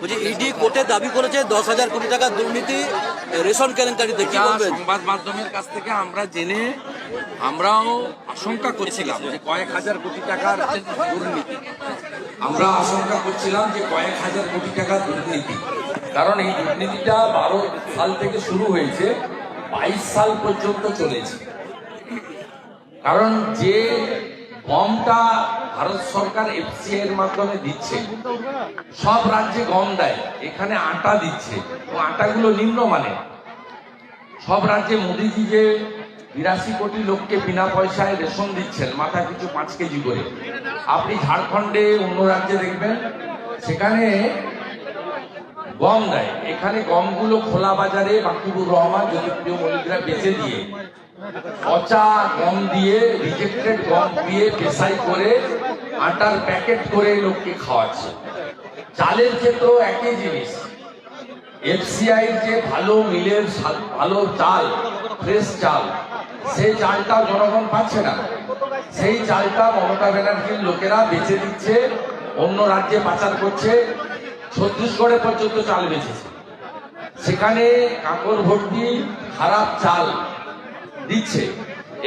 বলছি ইডি কোর্টে দাবি করেছে দশ হাজার কোটি টাকা দুর্নীতি রেশন কেলেঙ্কারিতে কি বলবেন? সংবাদ মাধ্যমের কাছ থেকে আমরা জেনে আমরাও আশঙ্কা করছিলাম যে কয়েক হাজার কোটি টাকার দুর্নীতি। আমরা আশঙ্কা করছিলাম যে কয়েক হাজার কোটি টাকা দুর্নীতি। কারণ এই দুর্নীতিটা বারো সাল থেকে শুরু হয়েছে বাইশ সাল পর্যন্ত চলেছে। কারণ যে গমটা ভারত সরকার এফসিআই এর মাধ্যমে দিচ্ছে। সব রাজ্যে গম দেয়। এখানে আটা দিচ্ছে। এবং আটাগুলো নিম্নমানের সব রাজ্যে মোদিজি যে বিরাশি কোটি লোককে বিনা পয়সায় রেশন দিচ্ছেন, মাথা কিছু পাঁচ কেজি করে। আপনি ঝাড়খণ্ডে অন্য রাজ্যে দেখবেন, সেখানে গম দেয়। এখানে গমগুলো খোলা বাজারে বাকিবুর রহমান জ্যোতিপ্রিয় মল্লিকরা বেচে দিয়ে পচা গম দিয়ে রিজেক্টেড গম দিয়ে পেশাই করে, আটার প্যাকেট করে লোককে খাওয়াচ্ছে। চালের ক্ষেত্রেও একই জিনিস। এফসিআই যে ভালো মিলের ভালো চাল ফ্রেশ চাল, সেই চালটা জনগণ পাচ্ছে না। সেই চালটা মমতা ব্যানার্জির লোকেরা বেচে দিচ্ছে, অন্য রাজ্যে পাচার করছে, ছত্তিশগড়ে পর্যন্ত চাল বেচেছে। সেখানে কাকর ভর্তি খারাপ চাল দিচ্ছে।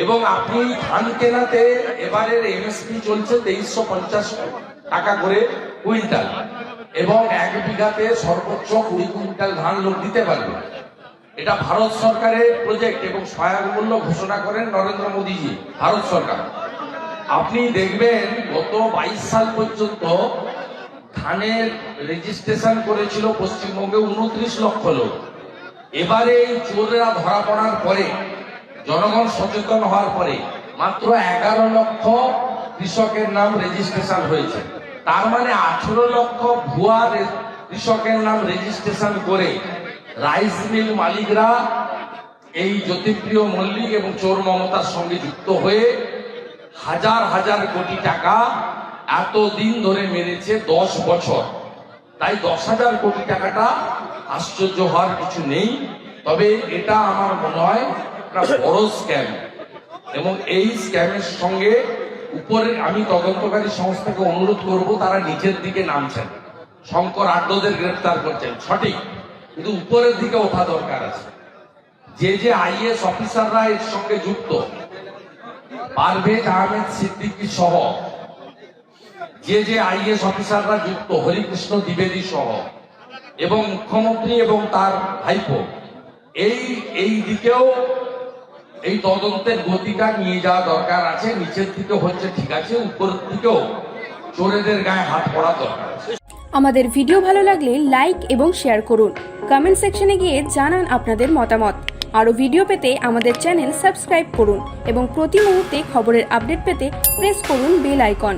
এবং আপনি ধান কেনাতে এবারের এমএসপি চলছে তেইশশো পঞ্চাশ টাকা করে কুইন্টাল। এবং এক বিঘাতে সর্বোচ্চ কুড়ি কুইন্টাল ধান লোক দিতে পারবে। এটা ভারত সরকারের প্রজেক্ট এবং সহায়ক মূল্য ঘোষণা করেন নরেন্দ্র মোদীজি, ভারত সরকার। আপনি দেখবেন গত বাইশ সাল পর্যন্ত ধানের রেজিস্ট্রেশন করেছিল পশ্চিমবঙ্গে উনত্রিশ লক্ষ লোক। এবারে এই চোরেরা ধরা পড়ার পরে জনগণ সচেতন হওয়ার পরে মাত্র এগারো লক্ষ কৃষকের নাম রেজিস্ট্রেশন হয়েছে। তার মানে আঠেরো লক্ষ ভুয়া কৃষকের নাম রেজিস্ট্রেশন করে রাইস মিল মালিকরা এই জ্যোতিপ্রিয় মল্লিক এবং চোর মমতার সঙ্গে যুক্ত হয়ে হাজার হাজার কোটি টাকা এতদিন ধরে মেরেছে দশ বছর। তাই দশ হাজার কোটি টাকাটা আশ্চর্য হওয়ার কিছু নেই। তবে এটা আমার মনে হয় একটা বড় স্ক্যাম এবং এই স্ক্যামের সঙ্গে উপরে আমি তদন্তকারী সংস্থাকে অনুরোধ করব, তারা নিচের দিকে নামছেন। শঙ্কর আড্ডদের গ্রেপ্তার করছেন। সঠিক। কিন্তু উপরের দিকে ওঠা দরকার আছে। যে যে আইএস অফিসাররা এর সঙ্গে যুক্ত, পারভেজ আহমেদ সিদ্দিকী সহ, যে যে আইএস অফিসাররা যুক্ত, হরিকৃষ্ণ দ্বিবেদী সহ, এবং মুখ্যমন্ত্রী এবং তার ভাইপো, এই এই দিকেও এই তদন্তের গতিটা নিয়ে যাওয়া দরকার আছে, নিচের দিকে হচ্ছে ঠিক আছে, উপরের দিকেও চোরেদের গায়ে হাত পড়া দরকার আমাদের ভিডিও ভালো লাগলে লাইক এবং শেয়ার করুন। কমেন্ট সেকশনে গিয়ে জানান আপনাদের মতামত। আরও ভিডিও পেতে আমাদের চ্যানেল সাবস্ক্রাইব করুন এবং প্রতি মুহূর্তে খবরের আপডেট পেতে প্রেস করুন বেল আইকন।